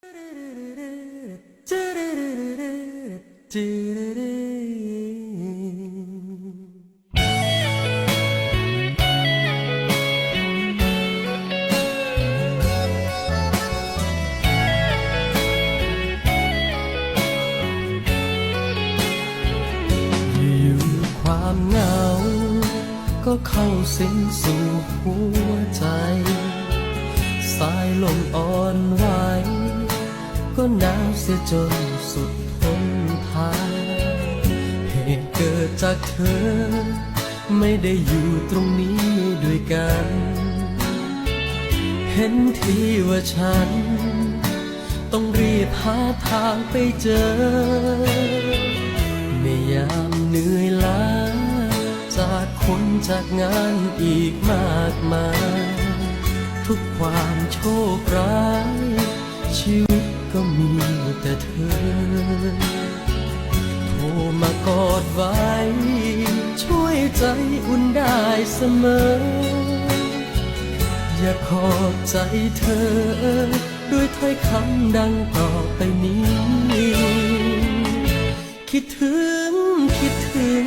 อยู่ความเหงา ก็เข้าสิงสู่หัวใจ สายลมอ่อนไหว หนาวเสียจนสุดทนทานเหตุเกิดจากเธอ ไม่ได้อยู่ตรงนี้ด้วยกัน เห็นทีว่าฉัน ต้องรีบหาทางไปเจอ ในยามเหนื่อยล้าจากคนจากงานอีกมากมาย ทุกความโชคร้าย ใจอุ่นได้เสมอ อยากขอบใจเธอ ด้วยถ้อยคำดังต่อไปนี้ คิดถึงคิดถึง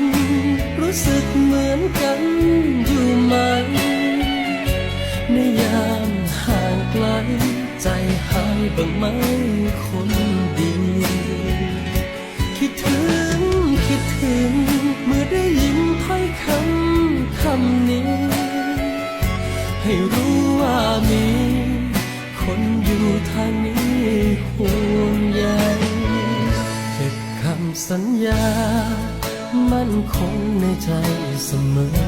รู้สึกเหมือนกันอยู่ไหม ในยามห่างไกล ใจหายบ้างไหมคน ให้รู้ว่ามี คนอยู่ทางนี้ห่วงใยเก็บคำสัญญา มั่นคงในใจเสมอ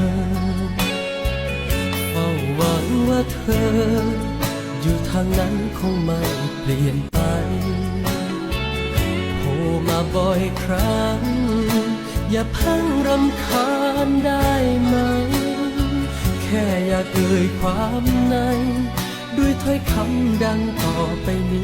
เฝ้าหวังว่าเธอ อยู่ทางนั้นคงไม่เปลี่ยนไปโทรมาบ่อยครั้ง อย่าเพังรำคาญ เอ่ยความใน ด้วยถ้อยคำดังต่อไปนี้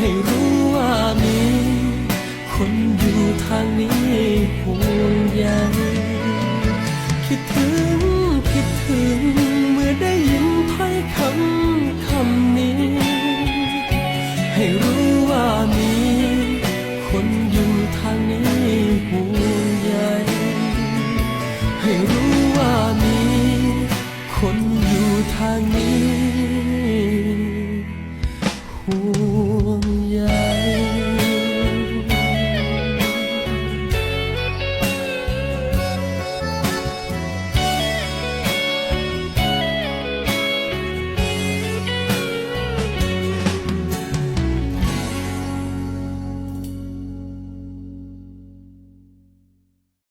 ให้รู้ว่ามี คนอยู่ทางนี้ห่วงใยคิดถึง